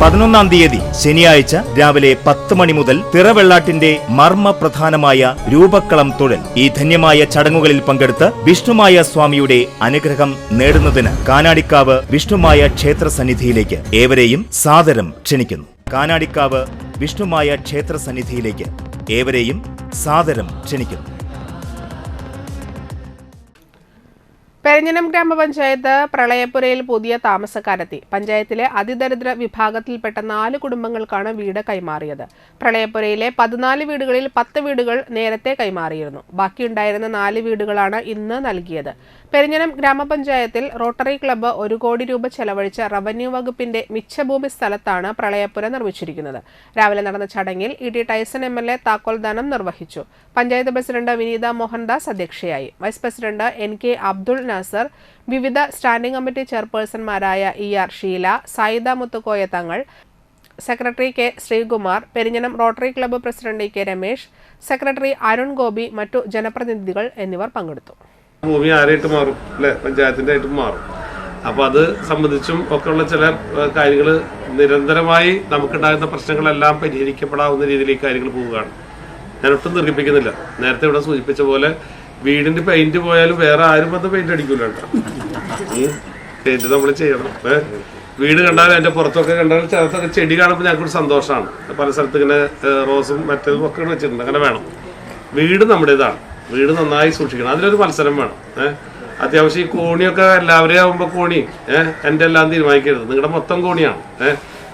പതിനൊന്നാം തീയതി ശനിയാഴ്ച രാവിലെ പത്ത് മണി മുതൽ തിറവെള്ളാട്ടിന്റെ മർമ്മ പ്രധാനമായ രൂപക്കളം തൊഴൽ ഈ ധന്യമായ ചടങ്ങുകളിൽ പങ്കെടുത്ത് വിഷ്ണുമായ സ്വാമിയുടെ അനുഗ്രഹം നേടുന്നതിന് കാനാടിക്കാവ് വിഷ്ണുമായ ക്ഷേത്ര സന്നിധിയിലേക്ക് ഏവരെയും സാദരം ക്ഷണിക്കുന്നു. കാനാടിക്കാവ് വിഷ്ണുമായ ക്ഷേത്ര സന്നിധിയിലേക്ക് ഏവരെയും സാദരം ക്ഷണിക്കുന്നു. പെരിഞ്ഞനം ഗ്രാമപഞ്ചായത്ത് പ്രളയപ്പുരയിൽ പുതിയ താമസക്കാരെത്തി. പഞ്ചായത്തിലെ അതിദരിദ്ര വിഭാഗത്തിൽപ്പെട്ട നാല് കുടുംബങ്ങൾക്കാണ് വീട് കൈമാറിയത്. പ്രളയപ്പുരയിലെ പതിനാല് വീടുകളിൽ പത്ത് വീടുകൾ നേരത്തെ കൈമാറിയിരുന്നു. ബാക്കിയുണ്ടായിരുന്ന നാല് വീടുകളാണ് ഇന്ന് നൽകിയത്. പെരിഞ്ഞനം ഗ്രാമപഞ്ചായത്തിൽ റോട്ടറി ക്ലബ്ബ് ഒരു കോടി രൂപ ചെലവഴിച്ച റവന്യൂ വകുപ്പിന്റെ മിച്ചഭൂമി സ്ഥലത്താണ് പ്രളയപ്പുര നിർമ്മിച്ചിരിക്കുന്നത്. രാവിലെ നടന്ന ചടങ്ങിൽ E T Taison M L A താക്കോൽദാനം നിർവഹിച്ചു. പഞ്ചായത്ത് പ്രസിഡന്റ് വിനീത മോഹൻദാസ് അധ്യക്ഷയായി. Vice president N K Abdul Nasar വിവിധ standing committee ചെയർപേഴ്സൺമാരായ E R Sheela Saida Muthukoya Thangal secretary K Sreekumar Perinjanam rotary club president K Ramesh secretary Arun Gopi മറ്റു ജനപ്രതിനിധികൾ എന്നിവർ പങ്കെടുത്തു. ഭൂമി ആരായിട്ട് മാറും അല്ലെ? പഞ്ചായത്തിന്റെ ആയിട്ടും മാറും. അപ്പൊ അത് സംബന്ധിച്ചും ഒക്കെയുള്ള ചില കാര്യങ്ങൾ നിരന്തരമായി നമുക്കുണ്ടാകുന്ന പ്രശ്നങ്ങളെല്ലാം പരിഹരിക്കപ്പെടാവുന്ന രീതിയിൽ ഈ കാര്യങ്ങൾ പോവുകയാണ്. ഞാൻ ഒട്ടും നേരത്തെ ഇവിടെ സൂചിപ്പിച്ച പോലെ വീടിന്റെ പെയിന്റ് പോയാലും വേറെ ആരും വന്ന് പെയിന്റ് അടിക്കൂല പെയിന്റ് നമ്മൾ ചെയ്യണം. വീട് കണ്ടാൽ അതിന്റെ പുറത്തൊക്കെ കണ്ടാലും ചിലത്തൊക്കെ ചെടി കാണുമ്പോൾ ഞങ്ങൾക്കൊരു സന്തോഷമാണ്. പല സ്ഥലത്ത് ഇങ്ങനെ റോസും മറ്റേതും ഒക്കെ വെച്ചിട്ടുണ്ട്. അങ്ങനെ വേണം. വീട് നമ്മുടേതാണ്. വീട് നന്നായി സൂക്ഷിക്കണം. അതിലൊരു മത്സരം വേണം. ഏഹ് അത്യാവശ്യം ഈ കോണിയൊക്കെ എല്ലാവരെയും ആവുമ്പോൾ കോണി ഏഹ് എന്റെ എല്ലാം തീരുമാനിക്കരുത്. നിങ്ങളുടെ മൊത്തം കോണിയാണ്. ഏഹ്